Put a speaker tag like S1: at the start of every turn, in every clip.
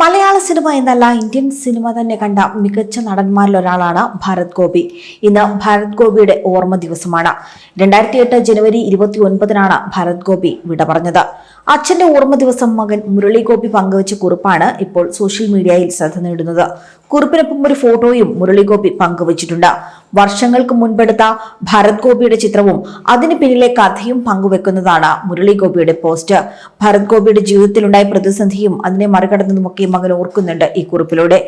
S1: മലയാള cinema എന്നല്ല Indian cinema തന്നെ കണ്ട മികച്ച നടന്മാരിൽ ഒരാളാണ് ഭരത് ഗോപി. ഇന്ന് ഭരത് ഗോപിയുടെ ഓർമ്മ ദിവസമാണ്. രണ്ടായിരത്തി എട്ട് ജനുവരി ഇരുപത്തി ഒൻപതിനാണ് ഭരത് ഗോപി വിട പറഞ്ഞത് അച്ഛന്റെ ഓർമ്മ ദിവസം മകൻ മുരളിഗോപി പങ്കുവച്ച കുറിപ്പാണ് ഇപ്പോൾ സോഷ്യൽ മീഡിയയിൽ ശ്രദ്ധ നേടുന്നത്. കുറിപ്പിനൊപ്പം ഒരു ഫോട്ടോയും മുരളിഗോപി പങ്കുവച്ചിട്ടുണ്ട്. വർഷങ്ങൾക്ക് മുൻപെടുത്ത ഭരത് ഗോപിയുടെ ചിത്രവും അതിന് പിന്നിലെ കഥയും പങ്കുവെക്കുന്നതാണ് മുരളിഗോപിയുടെ പോസ്റ്റ് ഭരത് ഗോപിയുടെ ജീവിതത്തിലുണ്ടായ പ്രതിസന്ധിയും അതിനെ മറികടന്നതുമൊക്കെ മകൻ ഓർക്കുന്നുണ്ട് ഈ കുറിപ്പിലൂടെ.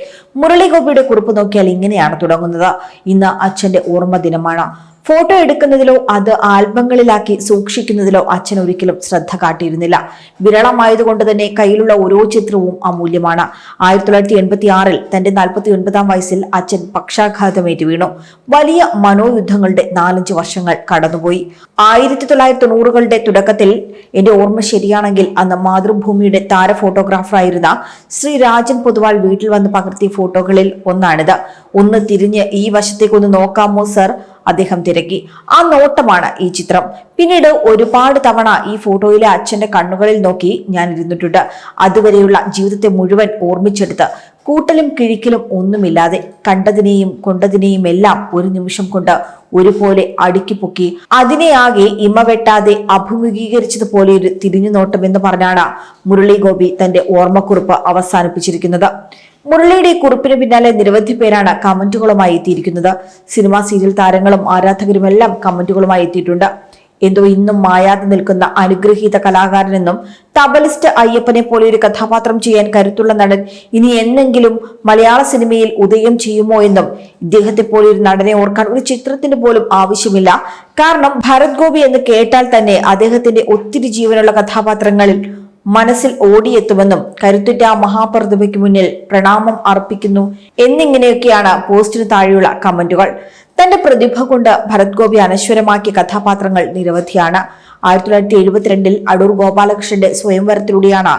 S1: മുരളിഗോപിയുടെ കുറിപ്പ് നോക്കിയാൽ ഇങ്ങനെയാണ് തുടങ്ങുന്നത്. ഇന്ന് അച്ഛന്റെ ഓർമ്മ ദിനമാണ്. ഫോട്ടോ എടുക്കുന്നതിലോ അത് ആൽബങ്ങളിലാക്കി സൂക്ഷിക്കുന്നതിലോ അച്ഛൻ ഒരിക്കലും ശ്രദ്ധ കാട്ടിയിരുന്നില്ല. വിരളമായതുകൊണ്ട് തന്നെ കയ്യിലുള്ള ഓരോ ചിത്രവും അമൂല്യമാണ്. ആയിരത്തി തൊള്ളായിരത്തി എൺപത്തി ആറിൽ തന്റെ നാൽപ്പത്തി ഒൻപതാം വയസ്സിൽ അച്ഛൻ പക്ഷാഘാതമേറ്റ് വീണു. വലിയ മനോയുദ്ധങ്ങളുടെ നാലഞ്ച് വർഷങ്ങൾ കടന്നുപോയി. ആയിരത്തി തൊള്ളായിരത്തി തൊണ്ണൂറുകളുടെ തുടക്കത്തിൽ എന്റെ ഓർമ്മ ശരിയാണെങ്കിൽ അന്ന് മാതൃഭൂമിയുടെ താര ഫോട്ടോഗ്രാഫറായിരുന്ന ശ്രീ രാജൻ പൊതുവാൾ വീട്ടിൽ വന്ന് പകർത്തിയ ഫോട്ടോകളിൽ ഒന്നാണിത്. ഒന്ന് തിരിഞ്ഞ് ഈ വശത്തേക്കൊന്ന് നോക്കാമോ സർ? അദ്ദേഹം തിരക്കി. ആ നോട്ടമാണ് ഈ ചിത്രം. പിന്നീട് ഒരുപാട് തവണ ഈ ഫോട്ടോയിലെ അച്ഛന്റെ കണ്ണുകളിൽ നോക്കി ഞാൻ ഇരുന്നിട്ടുണ്ട്. അതുവരെയുള്ള ജീവിതത്തെ മുഴുവൻ ഓർമ്മിച്ചെടുത്ത് കൂട്ടലും കിഴിക്കലും ഒന്നുമില്ലാതെ കണ്ടതിനെയും കൊണ്ടതിനെയും എല്ലാം ഒരു നിമിഷം കൊണ്ട് ഒരുപോലെ അടുക്കി പൊക്കി അതിനെയാകെ ഇമ വെട്ടാതെ അഭിമുഖീകരിച്ചതുപോലെ ഒരു തിരിഞ്ഞു നോട്ടം എന്ന് പറഞ്ഞാണ് മുരളി ഗോപി തന്റെ ഓർമ്മക്കുറിപ്പ് അവസാനിപ്പിച്ചിരിക്കുന്നത്. മുരളിയുടെ കുറിപ്പിന് പിന്നാലെ നിരവധി പേരാണ് കമന്റുകളുമായി എത്തിയിരിക്കുന്നത്. സിനിമാ സീരിയൽ താരങ്ങളും ആരാധകരും എല്ലാം കമന്റുകളുമായി എത്തിയിട്ടുണ്ട്. എന്തോ ഇന്നും മായാതെ നിൽക്കുന്ന അനുഗ്രഹീത കലാകാരനെന്നും തബലിസ്റ്റ് അയ്യപ്പനെ പോലെ ഒരു കഥാപാത്രം ചെയ്യാൻ കരുത്തുള്ള നടൻ ഇനി എന്നെങ്കിലും മലയാള സിനിമയിൽ ഉദയം ചെയ്യുമോ എന്നും ഇദ്ദേഹത്തെ പോലെ ഒരു നടനെ ഓർക്കാൻ ഒരു ചിത്രത്തിന് പോലും ആവശ്യമില്ല. കാരണം ഭരത് ഗോപി എന്ന് കേട്ടാൽ തന്നെ അദ്ദേഹത്തിന്റെ ഒത്തിരി ജീവനുള്ള കഥാപാത്രങ്ങളിൽ മനസ്സിൽ ഓടിയെത്തുമെന്നും കരുത്തുറ്റ മഹാപ്രതിഭയ്ക്ക് മുന്നിൽ പ്രണാമം അർപ്പിക്കുന്നു എന്നിങ്ങനെയൊക്കെയാണ് പോസ്റ്റിന് താഴെയുള്ള കമന്റുകൾ. തന്റെ പ്രതിഭ കൊണ്ട് ഭരത് ഗോപി അനശ്വരമാക്കിയ കഥാപാത്രങ്ങൾ നിരവധിയാണ്. ആയിരത്തി തൊള്ളായിരത്തി എഴുപത്തിരണ്ടിൽ അടൂർ ഗോപാലകൃഷ്ണന്റെ സ്വയംവരത്തിലൂടെയാണ്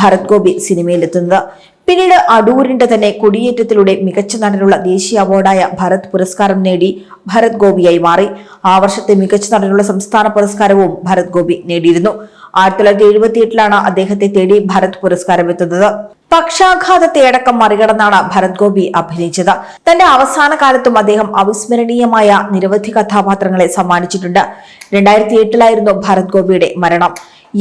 S1: ഭരത് ഗോപി സിനിമയിലെത്തുന്നത്. പിന്നീട് അടൂരിന്റെ തന്നെ കൊടിയേറ്റത്തിലൂടെ മികച്ച നടനുള്ള ദേശീയ അവാർഡായ ഭരത് പുരസ്കാരം നേടി ഭരത് ഗോപിയായി മാറി. ആ വർഷത്തെ മികച്ച നടനുള്ള സംസ്ഥാന പുരസ്കാരവും ഭരത് ഗോപി നേടിയിരുന്നു. ആയിരത്തി തൊള്ളായിരത്തി എഴുപത്തി എട്ടിലാണ് അദ്ദേഹത്തെ തേടി ഭരത് പുരസ്കാരം എത്തുന്നത് പക്ഷാഘാതത്തെ അടക്കം മറികടന്നാണ് ഭരത് ഗോപി അഭിനയിച്ചത്. തന്റെ അവസാന കാലത്തും അദ്ദേഹം അവിസ്മരണീയമായ നിരവധി കഥാപാത്രങ്ങളെ സമ്മാനിച്ചിട്ടുണ്ട്. രണ്ടായിരത്തി എട്ടിലായിരുന്നു ഭരത് ഗോപിയുടെ മരണം.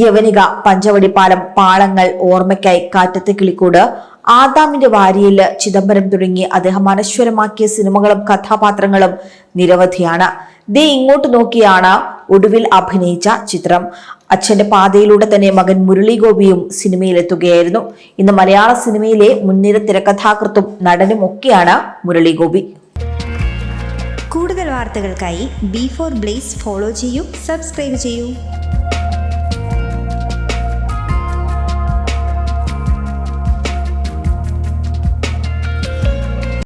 S1: യവനിക പഞ്ചവടിപ്പാലം പാളങ്ങൾ ഓർമ്മയ്ക്കായി കാറ്റത്തെ കിളിക്കൂട് ആദാമിന്റെ വാരിയിൽ ചിദംബരം തുടങ്ങി അദ്ദേഹം അനശ്വരമാക്കിയ സിനിമകളും കഥാപാത്രങ്ങളും നിരവധിയാണ്. ദേ ഇങ്ങോട്ട് നോക്കിയാണ് ഒടുവിൽ അഭിനയിച്ച ചിത്രം. അച്ഛന്റെ പാതയിലൂടെ തന്നെ മകൻ മുരളി ഗോപിയും സിനിമയിലെത്തുകയായിരുന്നു. ഇന്ന് മലയാള സിനിമയിലെ മുൻനിര തിരക്കഥാകൃത്തും നടനും ഒക്കെയാണ് മുരളി ഗോപി
S2: കൂടുതൽ വാർത്തകൾക്കായി ബി ഫോർ ബ്ലേസ് ഫോളോ ചെയ്യൂ സബ്സ്ക്രൈബ് ചെയ്യൂ.